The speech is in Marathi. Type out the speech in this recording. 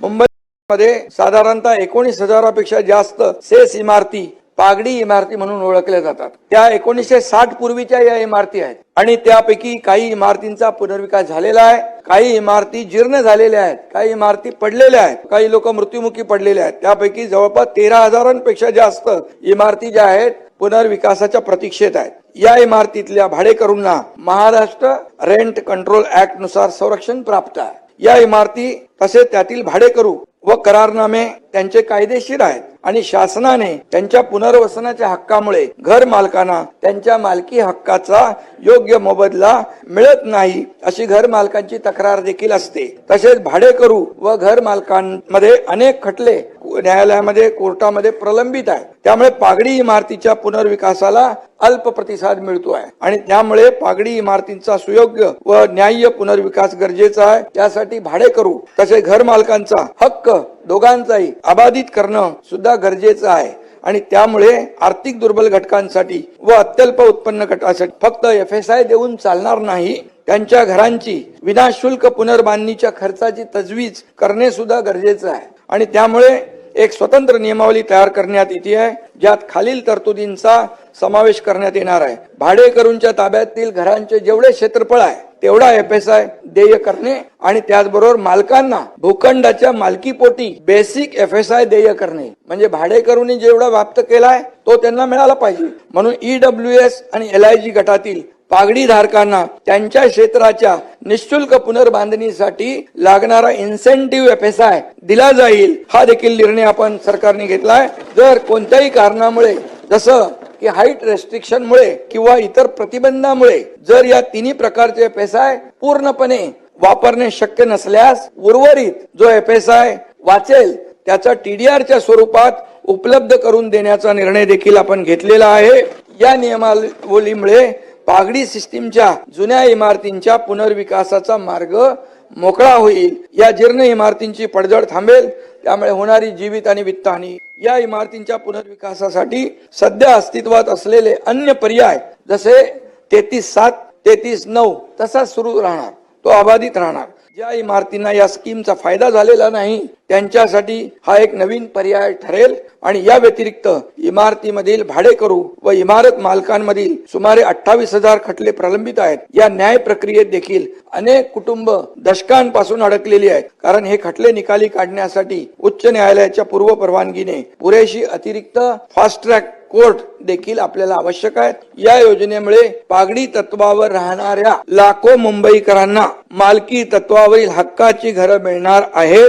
मुंबईमध्ये साधारणतः एकोणीस हजारापेक्षा जास्त सेस इमारती पागडी इमारती म्हणून ओळखल्या जातात. त्या एकोणीसशे साठ पूर्वीच्या या इमारती आहेत. आणि त्यापैकी काही इमारतींचा पुनर्विकास झालेला आहे. काही इमारती जीर्ण झालेल्या आहेत. काही इमारती पडलेल्या आहेत. काही लोक मृत्युमुखी पडलेले आहेत. त्यापैकी जवळपास तेरा हजारांपेक्षा जास्त इमारती ज्या आहेत पुनर्विकासाच्या प्रतीक्षेत आहेत. या इमारतीतल्या भाडेकरूंना महाराष्ट्र रेंट कंट्रोल ऍक्टनुसार संरक्षण प्राप्त आहे. या इमारती तसेच त्यातील भाडेकरू व करारनामे त्यांचे कायदेशीर आहेत. आणि शासनाने त्यांच्या पुनर्वसनाच्या हक्कामुळे घर मालकांना त्यांच्या मालकी हक्काचा योग्य मोबदला मिळत नाही अशी घर मालकांची तक्रार देखील असते. तसेच भाडेकरू व घर मालकांमध्ये अनेक खटले न्यायालयामध्ये कोर्टामध्ये प्रलंबित आहे त्यामुळे पागडी इमारतीच्या पुनर्विकासाला अल्प प्रतिसाद मिळतो आहे. आणि त्यामुळे पागडी इमारतींचा सुयोग्य व न्याय्य पुनर्विकास गरजेचा आहे. त्यासाठी भाडेकरू तसे घर मालकांचा हक्क दोघांचाही अबाधित करणं सुद्धा गरजेचं आहे. आणि त्यामुळे आर्थिक दुर्बल घटकांसाठी व अत्यल्प उत्पन्न गटासाठी फक्त एफ एस आय देऊन चालणार नाही त्यांच्या घरांची विनाशुल्क पुनर्बांधणीच्या खर्चाची तजवीज करणे सुद्धा गरजेचं आहे. आणि त्यामुळे एक स्वतंत्र नियमावली तयार करण्यात येते आहे ज्यात खालील तरतुदींचा समावेश करण्यात येणार आहे. भाडेकरूंच्या ताब्यातील घरांचे जेवढे क्षेत्रफळ आहे तेवढा एफ एस आय देय करणे आणि त्याचबरोबर मालकांना भूखंडाच्या मालकीपोटी बेसिक एफ एस आय देय करणे. म्हणजे भाडेकरूंनी जेवढा व्याप्त केलाय तो त्यांना मिळाला पाहिजे. म्हणून ईडब्ल्यू एस आणि एल आय जी गटातील पागडी धारकांना त्यांच्या क्षेत्राच्या निशुल्क पुनर्बांधणीसाठी लागणारा इन्सेंटिव्ह एफ एस आय दिला जाईल हा देखील निर्णय आपण सरकारने घेतलाय. जर कोणत्याही कारणामुळे जसं की हाईट रेस्ट्रिक्शनमुळे किंवा इतर प्रतिबंधामुळे जर या तिन्ही प्रकारचे एफ एस आय पूर्णपणे वापरणे शक्य नसल्यास उर्वरित जो एफ एस आय वाचेल त्याचा टीडीआरच्या स्वरूपात उपलब्ध करून देण्याचा निर्णय देखील आपण घेतलेला आहे. या नियमावलीमुळे पागडी सिस्टीमच्या जुन्या इमारतींच्या पुनर्विकासाचा मार्ग मोकळा होईल. या जीर्ण इमारतींची पडझड थांबेल. त्यामुळे होणारी जीवित आणि वित्तहानी या इमारतींच्या पुनर्विकासासाठी सध्या अस्तित्वात असलेले अन्य पर्याय जसे तेहतीस सात तेहतीस नऊ तसाच सुरू राहणार तो अबाधित राहणार. ज्या इमारतींना या स्कीमचा फायदा झालेला नाही त्यांच्यासाठी हा एक नवीन पर्याय ठरेल आणि या व्यतिरिक्त इमारतीमधील भाडेकरू व इमारत मालकांमधील सुमारे अठ्ठावीस हजार खटले प्रलंबित आहेत. या न्याय प्रक्रियेत देखील अनेक कुटुंब दशकांपासून अडकलेली आहेत. कारण हे खटले निकाली काढण्यासाठी उच्च न्यायालयाच्या पूर्व परवानगीने पुरेशी अतिरिक्त फास्ट ट्रॅक कोर्ट देखील आपल्याला आवश्यक आहे या योजनेमुळे पागडी तत्वावर राहणाऱ्या लाखो मुंबईकरांना मालकी तत्वावरील हक्काची घरं मिळणार आहेत.